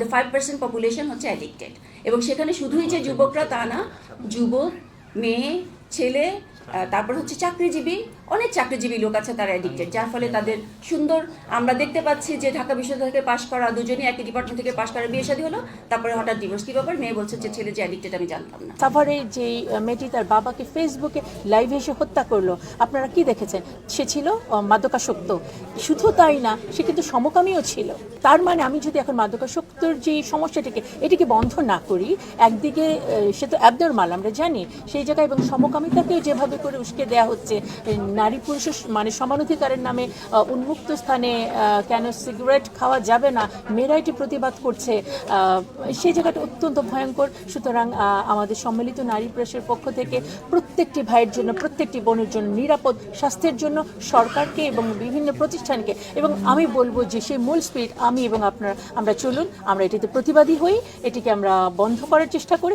মধ্যে five percent population হচ্ছে addicted এবং সেখানে শুধুই যে যুবকরা তা না, যুবক, মেয়ে, ছেলে তারপর হচ্ছে চাকরিজীবী, অনেক চাকরিজীবী লোক আছে তারা অ্যাডিক্টেড যার ফলে তাদের সুন্দর, আমরা দেখতে পাচ্ছি যে ঢাকা বিশ্ববিদ্যালয় থেকে পাশ করা দুজনই একই ডিপার্টমেন্ট থেকে পাশ করা বিয়ে শাদী হলো, তারপরে হঠাৎ ডিভোর্স কি ব্যাপার? মেয়ে বলছে যে ছেলে যে অ্যাডিক্টেড আমি জানতাম না। তারপরে যে মেয়েটি তার বাবাকে ফেসবুকে লাইভে এসে হত্যা করল, আপনারা কি দেখেছেন? সে ছিল মাদকাসক্ত। শুধু তাই না, সে কিন্তু সমকামীও ছিল। তার মানে আমি যদি এখন মাদকাসক্তর যে সমস্যাটিকে, এটিকে বন্ধ না করি, একদিকে সে তো অ্যাবনর্মাল আমরা জানি, সেই জায়গায় এবং সমকামিতাকেও যেভাবে করে উস্কে দেওয়া হচ্ছে। নারী পুরুষের মানে সমানাধিকারের নামে উন্মুক্ত স্থানে কেন সিগারেট খাওয়া যাবে না? মেয়েরা এটি প্রতিবাদ করছে। সেই জায়গাটা অত্যন্ত ভয়ঙ্কর। সুতরাং আমাদের সম্মিলিত নারী প্রেসের পক্ষ থেকে প্রত্যেকটি ভাইয়ের জন্য, প্রত্যেকটি বোনের জন্য নিরাপদ স্বাস্থ্যের জন্য সরকারকে এবং বিভিন্ন প্রতিষ্ঠানকে এবং আমি বলব যে সেই মূল স্পিরিট আমি এবং আপনার, আমরা চলুন, আমরা এটিতে প্রতিবাদী হই। এটিকে আমরা বন্ধ করার চেষ্টা করি।